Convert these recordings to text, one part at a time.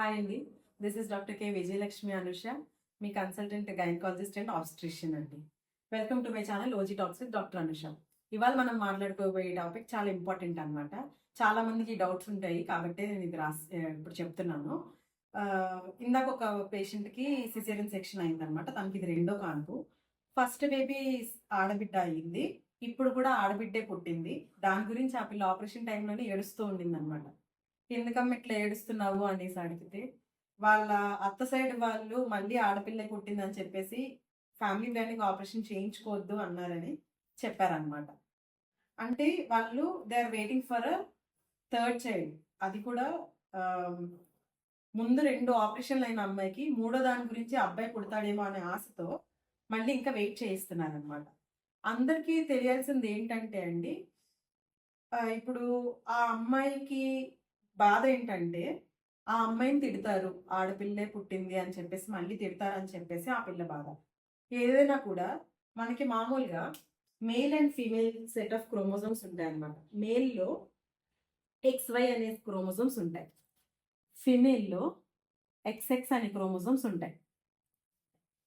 Hi అండి this is doctor K Vijayalakshmi Anusha me consultant gynaecologist and obstetrician అండి. Welcome to my channel OG talks with doctor Anusha ఇవాళ మనం మాట్లాడుకోబోయే topic చాలా important అనమాట చాలా మందికి డౌట్స్ ఉంటాయి కాబట్టి నేను ఇది రాసి ఇప్పుడు చెప్తున్నాను. ఇందాక ఒక పేషెంట్కి సిజేరియన్ సెక్షన్ అయిందనమాట తనకి ఇది రెండో కాన్పు. ఫస్ట్ బేబీ ఆడబిడ్డ అయ్యింది. ఇప్పుడు కూడా ఆడబిడ్డే పుట్టింది. దాని గురించి ఆ పిల్ల ఆపరేషన్ టైంలోనే ఏడుస్తూ ఉండింది అనమాట ఎందుకమ్మ ఇట్లా ఏడుస్తున్నావు అనేసి అడిగితే వాళ్ళ అత్త సైడ్ వాళ్ళు మళ్ళీ ఆడపిల్ల పుట్టిందని చెప్పేసి ఫ్యామిలీ ప్లానింగ్ ఆపరేషన్ చేయించుకోవద్దు అన్నారని చెప్పారనమాట అంటే వాళ్ళు they are waiting for a third child. అది కూడా ముందు రెండు ఆపరేషన్లు అయిన అమ్మాయికి మూడో దాని గురించి అబ్బాయి పుడతాడేమో అనే ఆశతో మళ్ళీ ఇంకా వెయిట్ చేయిస్తున్నారనమాట అందరికీ తెలియాల్సింది ఏంటంటే అండి ఇప్పుడు ఆ అమ్మాయికి బాధ ఏంటంటే ఆ అమ్మాయిని తిడతారు ఆడపిల్లే పుట్టింది అని చెప్పేసి మళ్ళీ తిడతారని చెప్పేసి ఆ పిల్ల బాధ. ఏదైనా కూడా మనకి మామూలుగా male and female set of chromosomes ఉంటాయి అన్నమాట మేల్లో ఎక్స్ వై అనే క్రోమోజోమ్స్ ఉంటాయి. ఫిమేల్లో ఎక్స్ఎక్స్ అనే క్రోమోజోమ్స్ ఉంటాయి.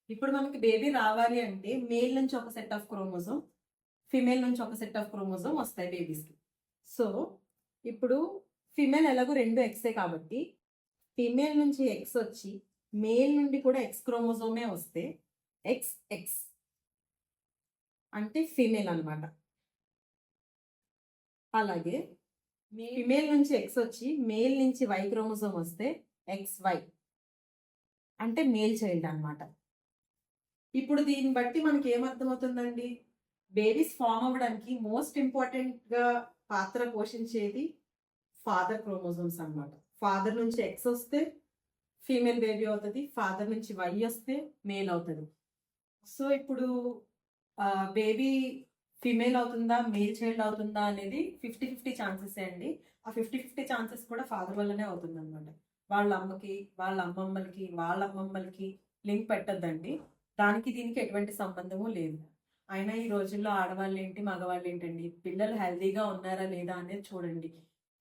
ఇప్పుడు మనకి బేబీ రావాలి అంటే మేల్ నుంచి ఒక సెట్ ఆఫ్ క్రోమోజోమ్ ఫిమేల్ నుంచి ఒక సెట్ ఆఫ్ క్రోమోజోమ్ వస్తాయి బేబీస్కి. సో ఇప్పుడు ఫిమేల్ ఎలాగో రెండు ఎక్సే కాబట్టి ఫిమేల్ నుంచి ఎక్స్ వచ్చి మేల్ నుండి కూడా ఎక్స్ క్రోమోజోమే వస్తే ఎక్స్ ఎక్స్ అంటే ఫిమేల్ అన్నమాట. అలాగే ఫిమేల్ నుంచి ఎక్స్ వచ్చి మేల్ నుంచి వై క్రోమోజోమ్ వస్తే ఎక్స్ వై అంటే మేల్ చైల్డ్ అన్నమాట. ఇప్పుడు దీన్ని బట్టి మనకి ఏమర్థమవుతుందండి బేబీస్ ఫామ్ అవ్వడానికి మోస్ట్ ఇంపార్టెంట్గా పాత్ర పోషించేది ఫాదర్ క్రోమోజోమ్స్ అనమాట ఫాదర్ నుంచి ఎక్స్ వస్తే ఫీమేల్ బేబీ అవుతుంది ఫాదర్ నుంచి వై వస్తే మేల్ అవుతుంది. సో ఇప్పుడు బేబీ ఫీమేల్ అవుతుందా మేల్ చైల్డ్ అవుతుందా అనేది ఫిఫ్టీ ఫిఫ్టీ ఛాన్సెస్ అండి. ఆ ఫిఫ్టీ ఫిఫ్టీ ఛాన్సెస్ కూడా ఫాదర్ వల్లనే అవుతుంది అనమాట వాళ్ళ అమ్మకి వాళ్ళ అమ్మమ్మలకి వాళ్ళ అమ్మమ్మలకి లింక్ పెట్టద్దండి. దానికి దీనికి ఎటువంటి సంబంధము లేదు. అయినా ఈ రోజుల్లో ఆడవాళ్ళు ఏంటి మగవాళ్ళు ఏంటండి పిల్లలు హెల్తీగా ఉన్నారా లేదా అనేది చూడండి.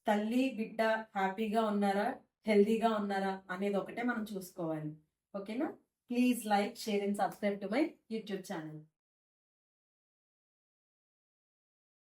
తల్లి బిడ్డ హ్యాపీగా ఉన్నారా? హెల్దీగా ఉన్నారా? అనేది ఒకటే మనం చూసుకోవాలి. ఓకేనా? Please like share and subscribe to my YouTube channel.